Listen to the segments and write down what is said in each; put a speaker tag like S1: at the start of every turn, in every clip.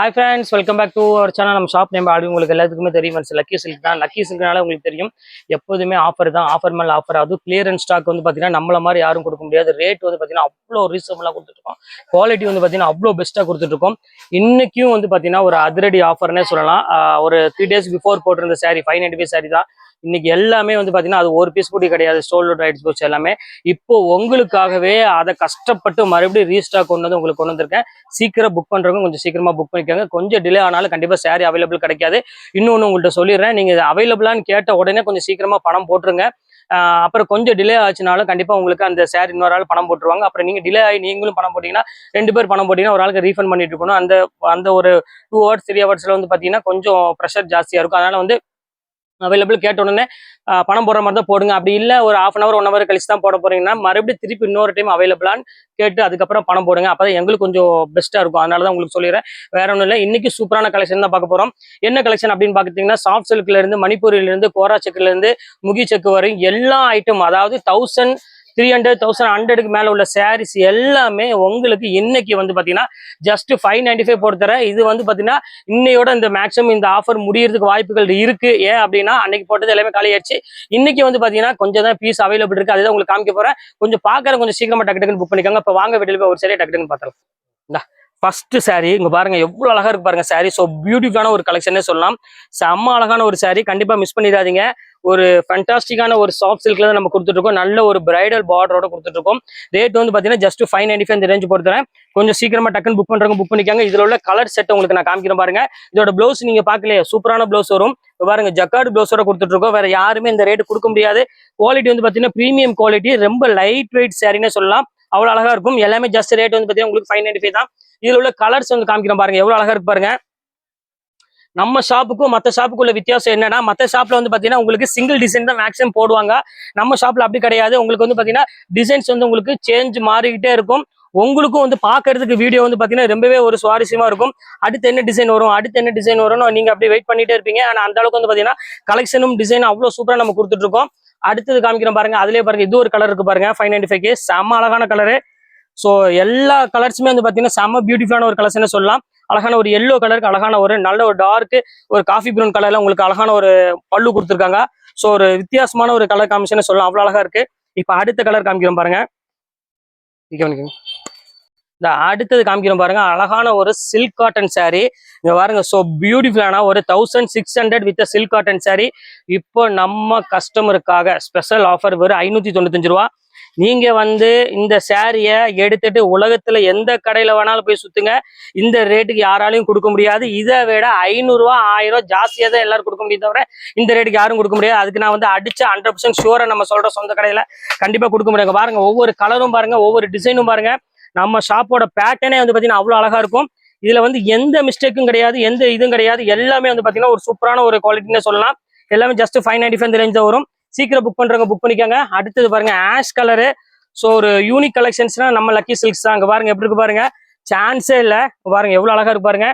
S1: Hi friends welcome back to our channel நம்ம shop name ஆடி உங்களுக்கு எல்லாத்துக்குமே தெரியும் ஃப்ரெண்ட்ஸ் லக்கி சில்க் தான். லக்கி சில்க்னால உங்களுக்கு தெரியும். எப்போதுமே ஆஃபர் தான். ஆஃபர் மேலே ஆஃபர் அதுவும் கிளியரன்ஸ் ஸ்டாக் வந்து பார்த்தீங்கன்னா நம்மள மாதிரி யாரும் கொடுக்க முடியாது. ரேட் வந்து பார்த்தீங்கன்னா அவ்வளோ ரீசனபிளாக கொடுத்துருக்கோம் குவாலிட்டி வந்து பார்த்தீங்கன்னா அவ்வளோ பெஸ்ட்டாக கொடுத்துட்ருக்கோம் இன்னைக்கும் வந்து பார்த்தீங்கன்னா ஒரு அதிரடி ஆஃபர்னே சொல்லலாம். ஒரு த்ரீ டேஸ் பிஃபோர் போட்டிருந்த sari five ninety five sari தான். இன்னைக்கு எல்லாமே வந்து பார்த்தீங்கன்னா அது ஒரு பீஸ் கூட கிடையாது. ஸ்டோல் ரைட்ஸ் போச்சு எல்லாமே. இப்போ உங்களுக்காகவே அதை கஷ்டப்பட்டு மறுபடியும் ரீஸ்டாக் கொண்டு வந்து உங்களுக்கு கொண்டு வந்திருக்கேன். சீக்கிரம் புக் பண்றவங்க கொஞ்சம் சீக்கிரமா புக் பண்ணிக்கோங்க. கொஞ்சம் டிலே ஆனாலும் கண்டிப்பா சாரி அவைலபிள் கிடைக்காது. இன்னொன்று உங்கள்கிட்ட சொல்லிடுறேன். நீங்க அவைலபிளான்னு கேட்ட உடனே கொஞ்சம் சீக்கிரமா பணம் போட்டுருங்க. அப்புறம் கொஞ்சம் டிலே ஆச்சுனாலும் கண்டிப்பா உங்களுக்கு அந்த சேர் இன்னொரு ஆள் பணம் போட்டுருவாங்க. அப்புறம் நீங்க டிலே ஆகி நீங்களும் பணம் போட்டீங்கன்னா ரெண்டு பேர் பணம் போட்டீங்கன்னா ஒரு ஆளுக்கு ரீஃபண்ட் பண்ணிட்டு இருக்கணும். அந்த அந்த ஒரு டூ ஹவர்ஸ் த்ரீ ஹவர்ஸ்ல வந்து பாத்தீங்கன்னா கொஞ்சம் ப்ரெஷர் ஜாஸ்தியா இருக்கும். அதனால வந்து அவைலபிள் கேட்ட உடனே பணம் போடுற மாதிரி தான் போடுங்க. அப்படி இல்லை ஒரு half an hour one hour கழிச்சு தான் போட போறீங்கன்னா மறுபடியும் திருப்பி இன்னொரு டைம் அவைலபிளான்னு கேட்டு அதுக்கப்புறம் பணம் போடுங்க. அப்பதான் எங்களுக்கு கொஞ்சம் பெஸ்ட்டாக இருக்கும். அதனால தான் உங்களுக்கு சொல்லிடுறேன். வேற ஒன்றும் இல்லை. இன்னைக்கு சூப்பரான கலெக்ஷன் தான் பார்க்க போறோம். என்ன கலெக்ஷன் அப்படின்னு பார்த்துட்டீங்கன்னா சாஃப்ட் சில்க்ல இருந்து கோரா செக்லேருந்து இருந்து முகி செக்கு வரும் எல்லா ஐட்டம் அதாவது தௌசண்ட் த்ரீ ஹண்ட்ரட் தௌசண்ட் ஹண்ட்ரடுக்கு மேலே உள்ள சாரீஸ் எல்லாமே உங்களுக்கு இன்னைக்கு வந்து பாத்தீங்கன்னா ஜஸ்ட் ஃபைவ் நைன்டி ஃபைவ் போட்டுறேன் இது வந்து பாத்தீங்கன்னா இன்னையோட இந்த மேக்ஸிமம் இந்த ஆஃபர் முடியறதுக்கு வாய்ப்புகள் இருக்கு. ஏன் அப்படின்னா அன்னைக்கு போட்டது எல்லாமே காலி இன்னைக்கு வந்து பாத்தீங்கன்னா கொஞ்சம் தான் பீஸ் அவைலபிள் இருக்கு. அதுதான் உங்களுக்கு காமிக்க போறேன். கொஞ்சம் பாக்குற கொஞ்சம் சீக்கிரமா டக்கு டக்குன்னு புக் பண்ணிக்கோங்க. இப்போ வாங்க வீட்டில் போய் ஒரு சரியாக டக்கு டக்குன்னு பார்த்தலாம் இந்தா. ஃபர்ஸ்ட் சாரீ இங்க பாருங்க எவ்வளவு அழகா இருக்கு பாருங்க சாரீ ஸோ பியூட்டிஃபுல்லான ஒரு கலெக்ஷனே சொல்லலாம். செம்ம அழகான ஒரு சாரீ கண்டிப்பா மிஸ் பண்ணிடாதீங்க. ஒரு ஃபண்டாஸ்டிக்கான ஒரு சாஃப்ட் சில்க்ல தான் நம்ம கொடுத்துட்ருக்கோம். நல்ல ஒரு பிரைடல் பார்டரோட கொடுத்துட்ருக்கோம். ரேட் வந்து பார்த்தீங்கன்னா ஜஸ்ட் ஃபைவ் நைன்டி ஃபைவ் இந்த ரேஞ்ச் பொறுத்தரேன் கொஞ்சம் சீக்கிரமா டக்குன்னு புக் பண்றவங்க புக் பண்ணிக்காங்க. இதுல உள்ள கலர் செட் உங்களுக்கு நான் காமிக்கிறேன் பாருங்க. இதோட ப்ளவுஸ் நீங்க பார்க்கலையே சூப்பரான ப்ளவுஸ் வரும். பாருங்க ஜக்கார்டு ப்ளவுஸோட கொடுத்துட்ருக்கோம். வேற யாருமே இந்த ரேட் கொடுக்க முடியாது. குவாலிட்டி வந்து பாத்தீங்கன்னா ப்ரீமியம் குவாலிட்டி ரொம்ப லைட் வெயிட் சாரின்னு சொல்லலாம். அவ்வளவு அழகா இருக்கும். எல்லாமே ஜஸ்ட் ரேட் வந்து பாத்தீங்கன்னா உங்களுக்கு ஃபைவ் நைன்டி ஃபைவ் தான். இதில் உள்ள கலர்ஸ் வந்து காமிக்கிறேன் பாருங்க. எவ்வளோ அழகா இருக்கு பாருங்க. நம்ம ஷாப்புக்கும் மற்ற ஷாப்புக்கு உள்ள வித்தியாசம் என்னன்னா மற்ற ஷாப்ல வந்து பாத்தீங்கன்னா உங்களுக்கு சிங்கிள் டிசைன் தான் மேக்ஸிமம் போடுவாங்க. நம்ம ஷாப்ல அப்படி கிடையாது. உங்களுக்கு வந்து பாத்தீங்கன்னா டிசைன்ஸ் வந்து உங்களுக்கு சேஞ்ச் மாறிக்கிட்டே இருக்கும். உங்களுக்கும் வந்து பாக்குறதுக்கு வீடியோ வந்து பாத்தீங்கன்னா ரொம்பவே ஒரு சுவாரஸ்யமா இருக்கும். அடுத்து என்ன டிசைன் வரும்? அடுத்து என்ன டிசைன் வரும்னு நீங்க அப்படியே வெயிட் பண்ணிட்டே இருப்பீங்க. ஆனா அந்த அளவுக்கு வந்து பாத்தீங்கன்னா கலெக்ஷனும் டிசைன் அவ்வளவு சூப்பரா நம்ம கொடுத்துட்டு இருக்கோம். அடுத்தது காமிக்கிறோம் பாருங்க. அதுலயே பாருங்க இது ஒரு கலர் இருக்கு பாருங்க. ஃபைவ் நைன்டி ஃபைவ் செம்ம அழகான கலரு ஸோ எல்லா கலர்ஸுமே வந்து பாத்தீங்கன்னா செம்ம பியூட்டிஃபுல்லான ஒரு கலர்ஸ்னு சொல்லலாம். அழகான ஒரு எல்லோ கலருக்கு அழகான ஒரு நல்ல ஒரு டார்க்கு ஒரு காஃபி ப்ரௌன் கலர்ல உங்களுக்கு அழகான ஒரு பல்லு கொடுத்துருக்காங்க. ஸோ ஒரு வித்தியாசமான ஒரு கலர் காமிஷன் சொல்லலாம். அவ்வளோ அழகா இருக்கு. இப்போ அடுத்த கலர் காமிக்கிறோம் பாருங்க. இங்க கவனிக்கங்க. இந்த அடுத்தது காமிக்கிறோம் பாருங்க. அழகான ஒரு சில்க் காட்டன் saree. இங்க பாருங்க ஸோ பியூட்டிஃபுல்லான ஒரு thousand six hundred with silk cotton saree. இப்போ நம்ம கஸ்டமருக்காக ஸ்பெஷல் ஆஃபர் வெறும் ஐநூத்தி தொண்ணூத்தஞ்சு ரூபா. நீங்க வந்து இந்த சாரிய எடுத்துட்டு உலகத்துல எந்த கடையில வேணாலும் போய் சுத்துங்க. இந்த ரேட்டுக்கு யாராலையும் கொடுக்க முடியாது. இதை விட ஐநூறுரூவா ஆயிரம் ரூபா ஜாஸ்தியா தான் எல்லாரும் கொடுக்க முடியும் தவிர இந்த ரேட்டுக்கு யாரும் கொடுக்க முடியாது. அதுக்கு நான் வந்து அடிச்சு ஹண்ட்ரட் பர்சன்ட் ஷூரா நம்ம சொல்ற சொந்த கடையில கண்டிப்பா கொடுக்க முடியாது பாருங்க ஒவ்வொரு கலரும் பாருங்க ஒவ்வொரு டிசைனும் பாருங்க. நம்ம ஷாப்போட பேட்டர்னே வந்து பார்த்தீங்கன்னா அவ்வளோ அழகா இருக்கும். இதில் வந்து எந்த மிஸ்டேக்கும் கிடையாது எந்த இதுவும் கிடையாது. எல்லாமே வந்து பார்த்தீங்கன்னா ஒரு சூப்பரான ஒரு குவாலிட்டின்னு சொல்லலாம். எல்லாமே just five ninety five range வரும். சீக்கிரம் புக் பண்ணுறவங்க புக் பண்ணிக்கோங்க. அடுத்தது பாருங்க ஆஷ் கலரு ஸோ ஒரு யூனிக் கலெக்ஷன்ஸ்னா நம்ம லக்கி சில்க்ஸ் தான். அங்கே பாருங்க எப்படி இருக்கு பாருங்க. சான்ஸே இல்லை. பாருங்க எவ்வளோ அழகா இருக்கு பாருங்க.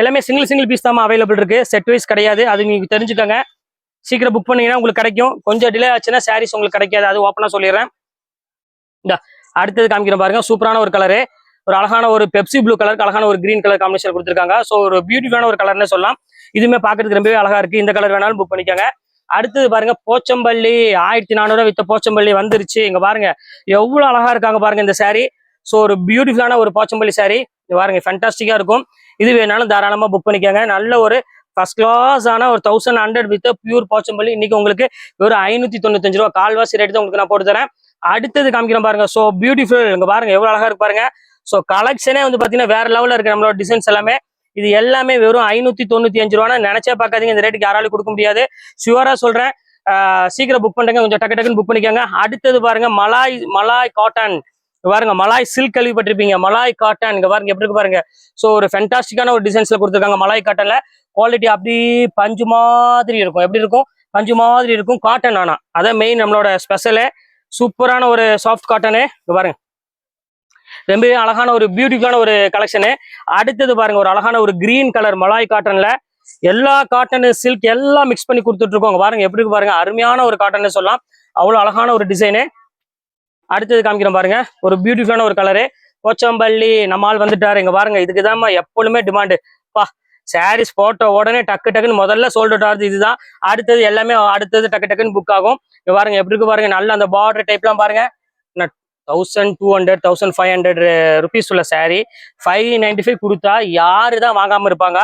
S1: எல்லாமே சிங்கிள் சிங்கிள் பீஸ் தான் அவைலபிள் இருக்கு. செட் வைஸ் கிடையாது. அது நீங்கள் தெரிஞ்சுக்கோங்க. சீக்கிரம் புக் பண்ணீங்கன்னா உங்களுக்கு கிடைக்கும். கொஞ்சம் டிலே ஆச்சுன்னா சாரீஸ் உங்களுக்கு கிடைக்காது. அது ஓப்பனாக சொல்லிடுறேன். இந்த அடுத்தது காமிக்கிறேன் பாருங்க. சூப்பரான ஒரு கலரு ஒரு அழகான ஒரு பெப்சி ப்ளூ கலருக்கு அழகான ஒரு கிரீன் கலர் காம்பினேஷன் கொடுத்துருக்காங்க. ஸோ ஒரு பியூட்டிஃபுல்லான ஒரு கலர்னே சொல்லலாம். இதுவுமே பார்க்கறதுக்கு ரொம்பவே அழகா இருக்கு. இந்த கலர் வேணாலும் புக் பண்ணிக்கோங்க. அடுத்தது பாருங்க போச்சம்பள்ளி. ஆயிரத்தி நானூறு வித்த போச்சம்பள்ளி வந்துருச்சு. இங்க பாருங்க எவ்வளவு அழகா இருக்காங்க பாருங்க இந்த saree. ஸோ ஒரு பியூட்டிஃபுல்லான ஒரு போச்சம்பள்ளி saree. பாருங்க ஃபென்டாஸ்டிக்கா இருக்கும். இது வேணாலும் தாராளமா புக் பண்ணிக்கோங்க. நல்ல ஒரு ஃபர்ஸ்ட் கிளாஸ் ஆன ஒரு thousand hundred with pure Pochampally. இன்னைக்கு உங்களுக்கு ஒரு ஐநூத்தி தொண்ணூத்தஞ்சு ரூபா. கால்வாசி ரேட்டு தான் உங்களுக்கு நான் போட்டு தரேன். அடுத்தது காமிக்கிறேன் பாருங்க. ஸோ பியூட்டிஃபுல் இங்க பாருங்க எவ்வளவு அழகா இருக்கு பாருங்க. ஸோ கலெக்ஷனே வந்து பாத்தீங்கன்னா வேற லெவலில் இருக்கு நம்மளோட டிசைன்ஸ் எல்லாமே இது எல்லாமே வெறும் ஐநூத்தி தொண்ணூத்தி அஞ்சு ரூபா நினைச்சே பார்க்காதீங்க. இந்த ரேட்டுக்கு யாராலும் கொடுக்க முடியாது. ஷுவரா சொல்றேன். சீக்கிரம் புக் பண்ணுங்க கொஞ்சம் டக்கு டக்குன்னு புக் பண்ணிக்கோங்க. அடுத்தது பாருங்க மலாய் மலாய் காட்டன் பாருங்க மலாய் சில்க் கேள்விப்பட்டிருப்பீங்க. மலாய் காட்டன் இங்க பாருங்க எப்படி இருக்கு பாருங்க. ஸோ ஒரு ஃபென்டாஸ்டிக்கான ஒரு டிசைன்ஸ்ல கொடுத்துருக்காங்க. மலாய் காட்டன்ல குவாலிட்டி அப்படி பஞ்சு மாதிரி இருக்கும். எப்படி இருக்கும்? பஞ்சு மாதிரி இருக்கும். காட்டன் ஆனா. அதான் மெயின் நம்மளோட ஸ்பெஷலு சூப்பரான ஒரு சாஃப்ட் காட்டனு பாருங்க. ரொம்பவே அழகான ஒரு பியூட்டிஃபுல்லான ஒரு கலெக்ஷனு அடுத்தது பாருங்க ஒரு அழகான ஒரு கிரீன் கலர் மலாய் காட்டன்ல எல்லா காட்டனு சில்க் எல்லாம் மிக்ஸ் பண்ணி கொடுத்துட்டு இருக்கோம். பாருங்க எப்படி இருக்கு பாருங்க? அருமையான ஒரு காட்டன் சொல்லலாம். அவ்வளவு அழகான ஒரு டிசைனு அடுத்தது காமிக்கிறேன் பாருங்க ஒரு பியூட்டிஃபுல்லான ஒரு கலரு கோச்சம்பள்ளி நம்மால் வந்துட்டாரு. இங்க பாருங்க இதுக்கு எப்பொழுதுமே டிமாண்டு சாரீஸ் போட்ட உடனே டக்கு டக்குன்னு முதல்ல சோல்டர் அவுட் ஆகுது இதுதான். அடுத்தது எல்லாமே அடுத்தது டக்கு டக்குன்னு புக் ஆகும். இங்கே பாருங்க எப்படி இருக்கு பாருங்க நல்ல அந்த பார்டர் டைப்லாம் பாருங்க. Thousand two hundred thousand five hundred rupees உள்ள சாரீ ஃபைவ் நைன்டி ஃபைவ் கொடுத்தா யாரு தான் வாங்காம இருப்பாங்க.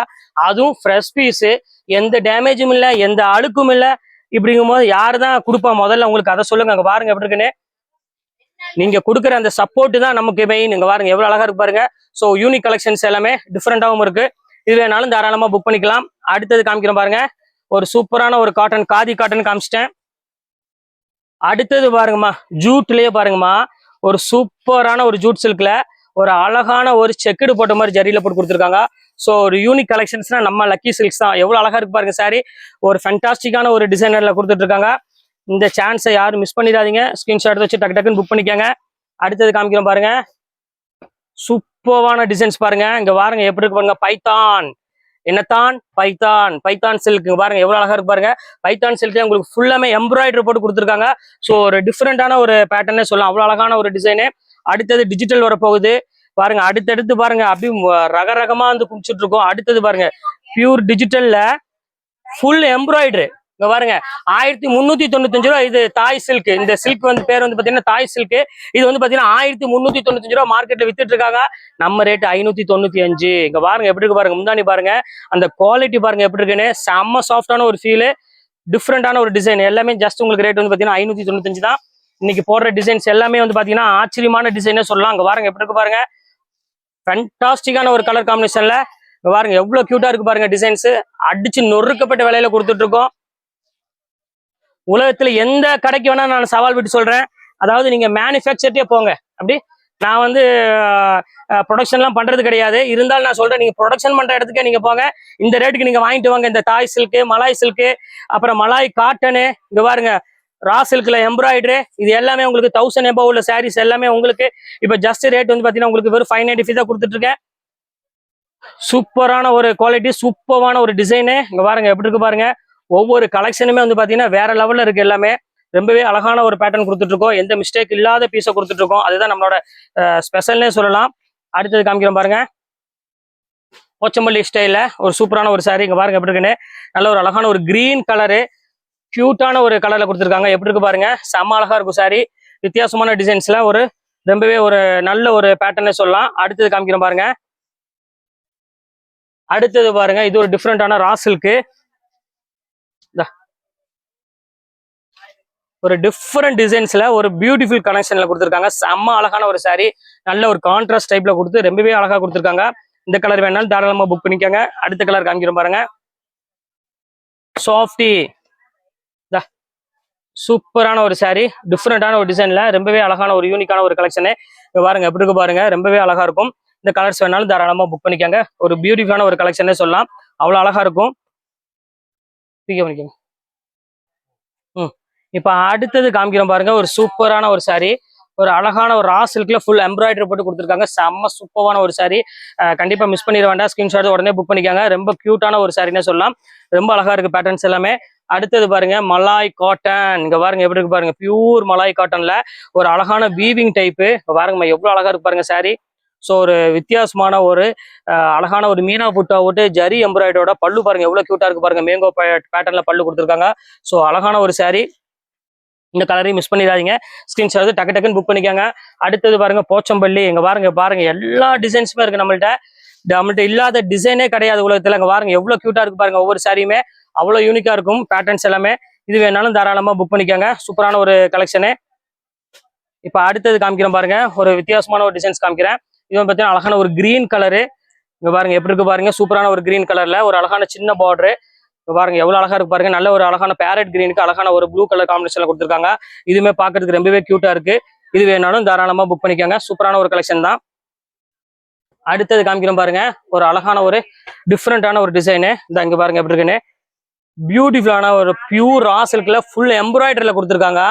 S1: அதுவும் ஃப்ரெஷ் பீஸு எந்த டேமேஜும் இல்லை எந்த அழுக்கும் இல்லை. இப்படிங்கும் போது யாரு தான் கொடுப்பா? முதல்ல உங்களுக்கு அதை சொல்லுங்க. அங்கே பாருங்க எப்படி இருக்குன்னு. நீங்க கொடுக்குற அந்த சப்போர்ட் தான் நமக்கு மெயின் இங்க பாருங்க எவ்வளவு அழகா இருக்கு பாருங்க. ஸோ யூனிக் கலெக்ஷன்ஸ் எல்லாமே டிஃப்ரெண்டாகவும் இருக்கு. இது வேணாலும் தாராளமா புக் பண்ணிக்கலாம். அடுத்தது காமிக்கிறேன் பாருங்க. ஒரு சூப்பரான ஒரு காட்டன் காதி காட்டன் காமிச்சிட்டேன். அடுத்தது பாருங்கம்மா ஜூட்லயே பாருங்கம்மா. ஒரு சூப்பரான ஒரு ஜூட் சில்க்ல ஒரு அழகான ஒரு செக்குடு போட்ட மாதிரி ஜரியில் போட்டு கொடுத்துருக்காங்க. ஸோ ஒரு யூனிக் கலெக்ஷன்ஸ்னா நம்ம லக்கி சில்க்ஸ் தான். எவ்வளோ அழகா இருக்கு பாருங்க சாரி ஒரு ஃபென்டாஸ்டிக்கான ஒரு டிசைனர்ல கொடுத்துட்ருக்காங்க. இந்த சான்ஸை யாரும் மிஸ் பண்ணிடாதீங்க. ஸ்கிரீன்ஷாட் வச்சு டக்கு டக்குன்னு புக் பண்ணிக்கோங்க. அடுத்தது காமிக்கிறோம் பாருங்க. சூப்பரான டிசைன்ஸ் பாருங்க. இங்க பாருங்க எப்படி இருக்கு பாருங்க பைத்தான் என்னத்தான்? பைத்தான் பைத்தான் சில்க் பாருங்க எவ்வளவு அழகா இருக்கு பாருங்க. பைத்தான் சில்க் உங்களுக்கு ஃபுல்லாமே எம்ப்ராய்டரி போட்டு கொடுத்துருக்காங்க. ஸோ ஒரு டிஃப்ரெண்டான ஒரு பேட்டர்னே சொல்லலாம். அவ்வளவு அழகான ஒரு டிசைனு அடுத்தது டிஜிட்டல் வரப்போகுது. பாருங்க அடுத்தடுத்து பாருங்க அப்படி ரக ரகமா வந்து குடிச்சிட்டு இருக்கோம். அடுத்தது பாருங்க பியூர் டிஜிட்டல்ல ஃபுல் எம்ப்ராய்டரி இங்க பாருங்க ஆயிரத்தி முன்னூத்தி தொண்ணூத்தஞ்சு ரூபா இது தாய் சில்க் இந்த சில்க் வந்து பேர் வந்து பாத்தீங்கன்னா தாய் சில்க் இது வந்து பாத்தீங்கன்னா ஆயிரத்தி முன்னூத்தி தொண்ணூத்தஞ்சு ரூபா மார்க்கெட்ல வித்துட்டு இருக்காங்க. நம்ம ரேட் ஐநூத்தி தொண்ணூத்தி அஞ்சு. இங்க பாருங்க எப்படி இருக்கு பாருங்க முந்தானி பாருங்க. அந்த குவாலிட்டி பாருங்க எப்படி இருக்குன்னு. செம்ம சாஃப்டான ஒரு ஃபீல் டிஃப்ரெண்டான ஒரு டிசைன் எல்லாமே ஜஸ்ட் உங்களுக்கு ரேட் வந்து பாத்தீங்கன்னா ஐநூத்தி தொண்ணூத்தஞ்சு தான். இன்னைக்கு போடுற டிசைன்ஸ் எல்லாமே வந்து பாத்தீங்கன்னா ஆச்சரியமான டிசைனே சொல்லலாம். அங்க பாருங்க எப்படி இருக்கு பாருங்க. ஃபண்டாஸ்டிக்கான ஒரு கலர் காம்பினேஷன்ல பாருங்க எவ்வளவு கியூட்டா இருக்கு பாருங்க டிசைன்ஸ் அடிச்சு நொறுக்கப்பட்ட விலையில கொடுத்துட்டு இருக்கோம். உலகத்துல எந்த கடைக்கு வேணா நான் சவால் விட்டு சொல்றேன். அதாவது நீங்க மேனுஃபேக்சர்ட்டே போங்க. அப்படி? நான் வந்து ப்ரொடக்ஷன்லாம் பண்றது கிடையாது. இருந்தாலும் நான் சொல்றேன் நீங்க ப்ரொடக்ஷன் பண்ற இடத்துக்கே நீங்க போங்க. இந்த ரேட்டுக்கு நீங்க வாங்கிட்டு வாங்க. இந்த தாய் சில்க்கு மலாய் சில்க்கு அப்புறம் மலாய் காட்டனு இங்க பாருங்க. ரா சில்க்ல எம்ப்ராய்டரி இது எல்லாமே உங்களுக்கு தௌசண்ட் எபோ உள்ள சாரீஸ் எல்லாமே உங்களுக்கு. இப்போ ஜஸ்ட் ரேட் வந்து பாத்தீங்கன்னா உங்களுக்கு வெறும் ஃபைவ் நைன்டி தான் கொடுத்துட்டு இருக்கேன் சூப்பரான ஒரு குவாலிட்டி சூப்பரான ஒரு டிசைனு இங்க பாருங்க எப்படி இருக்கு பாருங்க. ஒவ்வொரு கலெக்ஷனுமே வந்து பாத்தீங்கன்னா வேற லெவலில் இருக்கு எல்லாமே. ரொம்பவே அழகான ஒரு பேட்டர்ன் கொடுத்துட்டு இருக்கோம் எந்த மிஸ்டேக் இல்லாத பீஸை கொடுத்துட்டு இருக்கோம் அதுதான் நம்மளோட ஸ்பெஷல்னே சொல்லலாம். அடுத்தது காமிக்கிறோம் பாருங்க. போச்சம்பள்ளி ஸ்டைல ஒரு சூப்பரான ஒரு சாரி இங்கே பாருங்க எப்படி இருக்குன்னு. நல்ல ஒரு அழகான ஒரு கிரீன் கலரு கியூட்டான ஒரு கலர்ல கொடுத்துருக்காங்க. எப்படி இருக்கு பாருங்க. செம்ம அழகா இருக்கும் சாரி வித்தியாசமான டிசைன்ஸில் ஒரு ரொம்பவே ஒரு நல்ல ஒரு பேட்டர்னே சொல்லலாம். அடுத்தது காமிக்கிறோம் பாருங்க. அடுத்தது பாருங்க. இது ஒரு டிஃப்ரெண்டான ராசில்க்கு சில்க்கு ஒரு டிஃப்ரெண்ட் டிசைன்ஸில் ஒரு பியூட்டிஃபுல் கனெக்ஷன்ல கொடுத்துருக்காங்க. செம்ம அழகான ஒரு சாரீ நல்ல ஒரு கான்ட்ராஸ்ட் டைப்ல கொடுத்து ரொம்பவே அழகா கொடுத்துருக்காங்க. இந்த கலர் வேணாலும் தாராளமா புக் பண்ணிக்கோங்க. அடுத்த கலர் காமிக்கிறோம் பாருங்க. சாஃப்டி சூப்பரான ஒரு சாரீ டிஃப்ரெண்டான ஒரு டிசைன்ல ரொம்பவே அழகான ஒரு யூனிக்கான ஒரு கலெக்ஷனு பாருங்க எப்படி இருக்கு பாருங்க ரொம்பவே அழகா இருக்கும். இந்த கலர்ஸ் வேணாலும் தாராளமா புக் பண்ணிக்கோங்க. ஒரு பியூட்டிஃபுல்லான ஒரு கலெக்ஷனே சொல்லலாம். அவ்வளவு அழகா இருக்கும். பிக் பண்ணிக்கோங்க. இப்போ அடுத்தது காமிக்கிறோம் பாருங்க ஒரு சூப்பரான ஒரு saree. ஒரு அழகான ஒரு ரா சில்க்ல ஃபுல் எம்ப்ராய்டரி போட்டு கொடுத்துருக்காங்க. செம்ம சூப்பரான ஒரு சாரி கண்டிப்பா மிஸ் பண்ணிட வேண்டாம். ஸ்கிரீன்ஷாட் உடனே புக் பண்ணிக்காங்க. ரொம்ப கியூட்டான ஒரு சாரின்னு சொல்லலாம். ரொம்ப அழகா இருக்கு பேட்டர்ன்ஸ் எல்லாமே. அடுத்தது பாருங்க மலாய் காட்டன் இங்க பாருங்க எப்படி இருக்கு பாருங்க. பியூர் மலாய் காட்டன்ல ஒரு அழகான வீவிங் டைப்பு பாருங்கம்மா எவ்வளவு அழகா இருக்கு பாருங்க சாரி ஸோ ஒரு வித்தியாசமான ஒரு அழகான ஒரு மீனா புட்டா போட்டு ஜரி எம்ப்ராய்டரோட பல்லு பாருங்க. எவ்வளவு கியூட்டா இருக்கு பாருங்க. மேங்கோ பேட்டர்ல பல்லு கொடுத்துருக்காங்க. ஸோ அழகான ஒரு saree. இந்த கலரையும் மிஸ் பண்ணிடாதீங்க. ஸ்கிரீன்ஷாட் வந்து டக்கு டக்குன்னு புக் பண்ணிக்கோங்க. அடுத்தது பாருங்க போச்சம்பள்ளி. இங்க பாருங்க பாருங்க எல்லா டிசைன்ஸுமே இருக்கு நம்மள்ட்ட. நம்மள்ட்ட இல்லாத டிசைனே கிடையாது உலகத்துல. அங்க பாருங்க எவ்வளவு கியூட்டா இருக்கு பாருங்க ஒவ்வொரு சாரியுமே அவ்வளவு யூனிக்கா இருக்கும் பேட்டர்ன்ஸ் எல்லாமே. இது வேணாலும் தாராளமா புக் பண்ணிக்கோங்க. சூப்பரான ஒரு கலெக்ஷனு இப்போ அடுத்தது காமிக்கிறேன் பாருங்க ஒரு வித்தியாசமான ஒரு டிசைன்ஸ் காமிக்கிறேன். இது பாத்தீங்கன்னா பார்த்தீங்கன்னா அழகான ஒரு கிரீன் கலரு இங்க பாருங்க எப்படி இருக்கு பாருங்க சூப்பரான ஒரு கிரீன் கலர்ல ஒரு அழகான சின்ன பார்டரு இப்போ பாருங்க எவ்வளவு அழகா இருக்கு பாருங்க. நல்ல ஒரு அழகான பேரட் கிரீனுக்கு அழகான ஒரு ப்ளூ கலர் காம்பினேஷன்ல கொடுத்துருக்காங்க. இதுவுமே பாக்குறதுக்கு ரொம்பவே கியூட்டா இருக்கு. இது வேணாலும் தாராளமா புக் பண்ணிக்கோங்க. சூப்பரான ஒரு கலெக்ஷன் தான். அடுத்தது காமிக்கிறோம் பாருங்க. ஒரு அழகான ஒரு டிஃப்ரெண்டான ஒரு டிசைனு இந்த இங்க பாருங்க எப்படி இருக்குன்னு. பியூட்டிஃபுல்லான ஒரு பியூர் ரா சில்க்ல ஃபுல் எம்ப்ராய்டரியில் கொடுத்துருக்காங்க.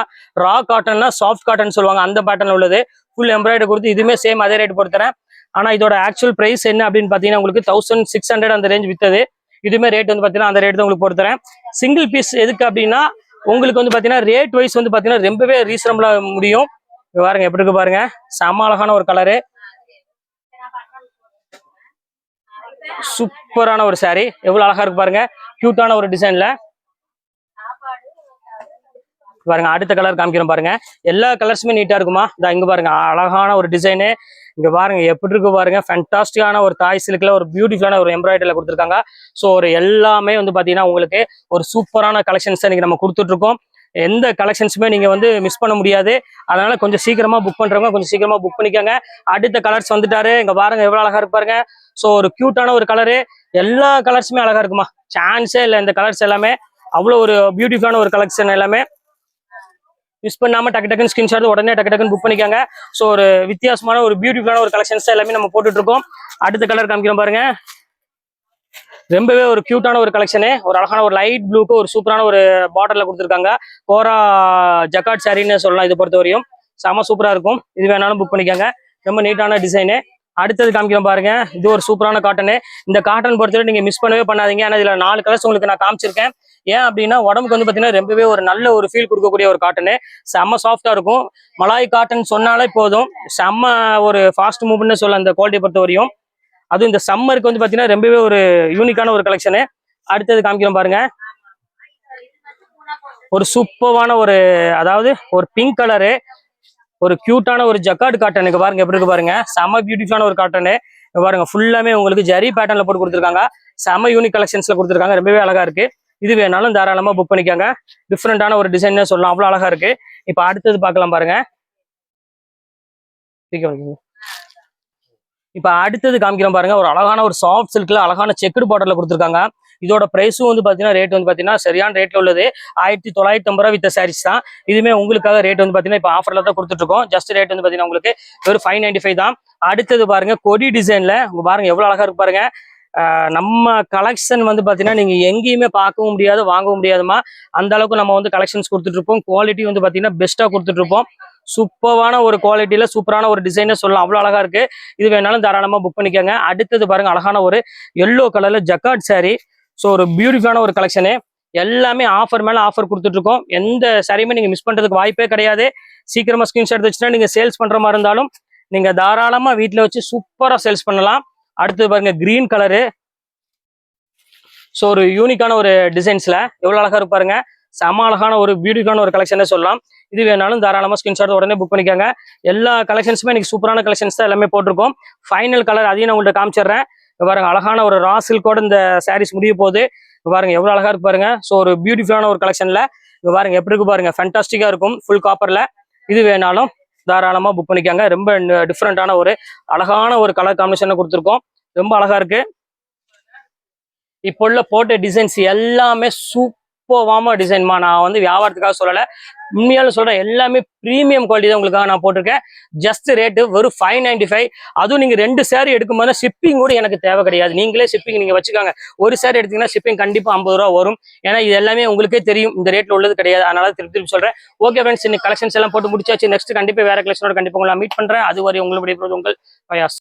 S1: ரா காட்டன்னா சாஃப்ட் காட்டன் சொல்லுவாங்க. அந்த பேட்டர்ல உள்ளது. ஃபுல் எம்ப்ராய்டரி கொடுத்து இதுவுமே சேம் அதே ரேட் கொடுத்துறேன் ஆனா இதோட ஆக்சுவல் பிரைஸ் என்ன அப்படின்னு பாத்தீங்கன்னா உங்களுக்கு தௌசண்ட் சிக்ஸ் ஹண்ட்ரட் அந்த ரேஞ்ச் வித்தது. இதுவுமே ரேட் வந்து பார்த்தீங்கன்னா அந்த ரேட் தான் உங்களுக்கு போட்டு சிங்கிள் பீஸ் எதுக்கு அப்படின்னா உங்களுக்கு வந்து பார்த்தீங்கன்னா ரேட் வைஸ் வந்து பார்த்தீங்கன்னா ரொம்பவே ரீசனபிளாக முடியும். பாருங்க எப்படி இருக்கு பாருங்க. செம அழகான ஒரு கலரு சூப்பரான ஒரு சாரீ எவ்வளோ அழகா இருக்கு பாருங்க. கியூட்டான ஒரு டிசைன்ல பாருங்க அடுத்த கலர் காமிக்கிறோம் பாருங்க. எல்லா கலர்ஸுமே நீட்டா இருக்குமா? இதான் இங்க பாருங்க அழகான ஒரு டிசைனு இங்க பாருங்க எப்படி இருக்கு பாருங்க ஃபென்டாஸ்டிக்கான ஒரு தாய் சில்க்ல ஒரு பியூட்டிஃபுல்லான ஒரு எம்ப்ராய்டரியில் கொடுத்துருக்காங்க. ஸோ ஒரு எல்லாமே வந்து பாத்தீங்கன்னா உங்களுக்கு ஒரு சூப்பரான கலெக்ஷன்ஸ் இன்னைக்கு நம்ம கொடுத்துட்டு இருக்கோம் எந்த கலெக்ஷன்ஸுமே நீங்கள் வந்து மிஸ் பண்ண முடியாது. அதனால் கொஞ்சம் சீக்கிரமாக புக் பண்ணுறவங்க கொஞ்சம் சீக்கிரமாக புக் பண்ணிக்கோங்க. அடுத்த கலர்ஸ் வந்துட்டாரு. இங்கே பாருங்க எவ்வளோ அழகாக இருப்பாருங்க ஸோ ஒரு க்யூட்டான ஒரு கலரு எல்லா கலர்ஸுமே அழகா இருக்குமா? சான்ஸே இல்லை இந்த கலர்ஸ் எல்லாமே. அவ்வளோ ஒரு பியூட்டிஃபுல்லான ஒரு கலெக்ஷன் எல்லாமே. மிஸ் பண்ணாம டக்கு டக்குன்னு ஸ்கிரீன்ஷாட் உடனே டக்கு டக்குன்னு புக் பண்ணிக்காங்க. ஸோ ஒரு வித்தியாசமான ஒரு பியூட்டிஃபுல்லான ஒரு கலெக்ஷன்ஸ் எல்லாமே நம்ம போட்டுட்டு இருக்கோம் அடுத்த கலர் காமிக்கிறோம் பாருங்க. ரொம்பவே ஒரு கியூட்டான ஒரு கலெக்ஷனு ஒரு அழகான ஒரு லைட் ப்ளூக்கு ஒரு சூப்பரான ஒரு பார்டர்ல கொடுத்துருக்காங்க. கோரா ஜக்காட் சாரின்னு சொல்லலாம் இது பொறுத்த வரையும் செம சூப்பரா இருக்கும். இது வேணாலும் புக் பண்ணிக்கோங்க. ரொம்ப நீட்டான டிசைனு அடுத்தது காமிக்கிறோம் பாருங்க. இது ஒரு சூப்பரான காட்டனு இந்த காட்டன் பொறுத்தவரை நீங்க மிஸ் பண்ணவே பண்ணாதீங்க. ஏன்னா இதுல நாலு கலர்ஸ் உங்களுக்கு நான் காமிச்சிருக்கேன். ஏன் அப்படின்னா உடம்புக்கு வந்து பாத்தீங்கன்னா ரொம்பவே ஒரு நல்ல ஒரு ஃபீல் கொடுக்கக்கூடிய ஒரு காட்டனு செம்ம சாஃப்டா இருக்கும். மலாய் காட்டன் சொன்னாலே போதும். செம்ம ஒரு ஃபாஸ்ட் மூவ்மெண்ட்னு சொல்ல அந்த குவாலிட்டி பொறுத்த வரையும். அதுவும் இந்த சம்மருக்கு வந்து பாத்தீங்கன்னா ரொம்பவே ஒரு யூனிக்கான ஒரு கலெக்ஷனு அடுத்தது காமிக்கிறோம் பாருங்க. ஒரு சூப்பரான ஒரு அதாவது ஒரு பிங்க் கலரு ஒரு கியூட்டான ஒரு ஜக்கார்டு இங்கே பாருங்க எப்படி இருக்கு பாருங்க. செம பியூட்டிஃபுல்லான ஒரு காட்டனு பாருங்க ஃபுல்லாமே உங்களுக்கு ஜரி பேட்டர்ல போட்டு கொடுத்துருக்காங்க. செம யூனிக் கலெக்ஷன்ஸ்ல கொடுத்துருக்காங்க. ரொம்பவே அழகா இருக்கு. இது வேணாலும் தாராளமா புக் பண்ணிக்கோங்க. டிஃப்ரெண்டான ஒரு டிசைன் சொல்லலாம். அவ்வளவு அழகா இருக்கு. இப்போ அடுத்தது பார்க்கலாம் பாருங்க. இப்போ அடுத்தது காமிக்கிறோம் பாருங்க. ஒரு அழகான ஒரு சாஃப்ட் சில்க்ல அழகான செக்குடு பார்டர்ல கொடுத்துருக்காங்க. இதோட பிரைஸும் வந்து பாத்தீங்கன்னா ரேட் வந்து பாத்தீங்கன்னா சரியான ரேட்டில் உள்ளது. ஆயிரத்தி தொள்ளாயிரத்தி ஐம்பது ரூபா வித்த சாரீஸ் தான். இதுவுமே உங்களுக்காக ரேட் வந்து பாத்தீங்கன்னா இப்போ ஆஃபர்ல தான் கொடுத்துட்ருக்கோம். ஜஸ்ட் ரேட் வந்து பாத்தீங்கன்னா உங்களுக்கு வெறும் ஃபைவ் நைன்டி ஃபைவ் தான். அடுத்தது பாருங்க கொடி டிசைன்ல உங்கள் பாருங்க எவ்வளோ அழகா இருக்கு பாருங்க. நம்ம கலெக்ஷன் வந்து பார்த்தீங்கன்னா நீங்க எங்கேயுமே பார்க்கவும் முடியாது வாங்கவும் முடியாதுமா அந்த அளவுக்கு நம்ம வந்து கலெக்ஷன்ஸ் கொடுத்துட்டு இருப்போம். குவாலிட்டி வந்து பார்த்தீங்கன்னா பெஸ்ட்டாக கொடுத்துட்டு இருப்போம். சூப்பரான ஒரு குவாலிட்டியில சூப்பரான ஒரு டிசைனே சொல்லலாம். அவ்வளவு அழகா இருக்கு. இது வேணாலும் தாராளமா புக் பண்ணிக்கோங்க. அடுத்தது பாருங்க அழகான ஒரு எல்லோ கலர்ல ஜக்காட் saree. ஸோ ஒரு பியூட்டிஃபுல்லான ஒரு கலெக்ஷனு எல்லாமே ஆஃபர் மேல ஆஃபர் கொடுத்துட்டு இருக்கோம். எந்த சாரியுமே நீங்க மிஸ் பண்றதுக்கு வாய்ப்பே கிடையாது. சீக்கிரமா ஸ்கிரீன்ஷாட் வச்சுன்னா நீங்க சேல்ஸ் பண்ற மாதிரி இருந்தாலும் நீங்க தாராளமா வீட்டில் வச்சு சூப்பரா சேல்ஸ் பண்ணலாம். அடுத்து பாருங்க கிரீன் கலரு ஸோ ஒரு யூனிக்கான ஒரு டிசைன்ஸ்ல எவ்வளவு அழகா இருப்பாருங்க பாருங்க. செம அழகான ஒரு பியூட்டிஃபுல்லான ஒரு கலெக்ஷனே சொல்லலாம். இது வேணாலும் தாராளமா ஸ்கிரீன்ஷாட் உடனே புக் பண்ணிக்கோங்க. எல்லா கலெக்ஷன்ஸுமே இன்னைக்கு சூப்பரான கலெக்ஷன்ஸ் தான் எல்லாமே போட்டிருக்கோம். ஃபைனல் கலர் அதையும் நான் உங்கள்கிட்ட காமிச்சிடுறேன். பாருங்க அழகான ஒரு ரா சில்கோட இந்த சாரீஸ் முடிய போகுது. பாருங்க எவ்வளவு அழகா இருப்பாருங்க ஸோ ஒரு பியூட்டிஃபுல்லான ஒரு கலெக்ஷன்ல இங்க பாருங்க எப்படி இருக்கு பாருங்க ஃபென்டாஸ்டிக்கா இருக்கும் ஃபுல் காப்பர்ல இது வேணாலும் தாராளமா புக் பண்ணிக்காங்க. ரொம்ப டிஃப்ரெண்டான ஒரு அழகான ஒரு கலர் காம்பினேஷன் கொடுத்துருக்கோம். ரொம்ப அழகா இருக்கு. இப்போ உள்ள போட்ட டிசைன்ஸ் எல்லாமே சூப்பர்வாம டிசைன்மா நான் வந்து வியாபாரத்துக்காக சொல்லலை. உண்மையால சொல்றேன் எல்லாமே ப்ரீமியம் குவாலிட்டி தான் உங்களுக்காக நான் போட்டிருக்கேன். ஜஸ்ட் ரேட்டு வெறும் ஃபைவ் நைன்டி ஃபைவ் அதுவும் நீங்க ரெண்டு சேரீ எடுக்கும்போது ஷிப்பிங் கூட எனக்கு தேவை கிடையாது. நீங்களே ஷிப்பிங் நீங்க வச்சுக்காங்க. ஒரு சேரீ எடுத்தீங்கன்னா ஷிப்பிங் கண்டிப்பாக ஐம்பது ரூபா வரும். ஏன்னா இது எல்லாமே உங்களுக்கே தெரியும். இந்த ரேட்டில் உள்ளது கிடையாது. அதனால திருப்பி திருப்பி சொல்றேன். ஓகே ஃப்ரெண்ட்ஸ் இன்னைக்கு கலெக்ஷன்ஸ் எல்லாம் போட்டு முடிச்சாச்சு. நெக்ஸ்ட் கண்டிப்பாக வேற கலெக்ஷனோட கண்டிப்பாக உங்களை மீட் பண்ணுறேன் அது வரை உங்களுடைய உங்கள் பயாஸ்.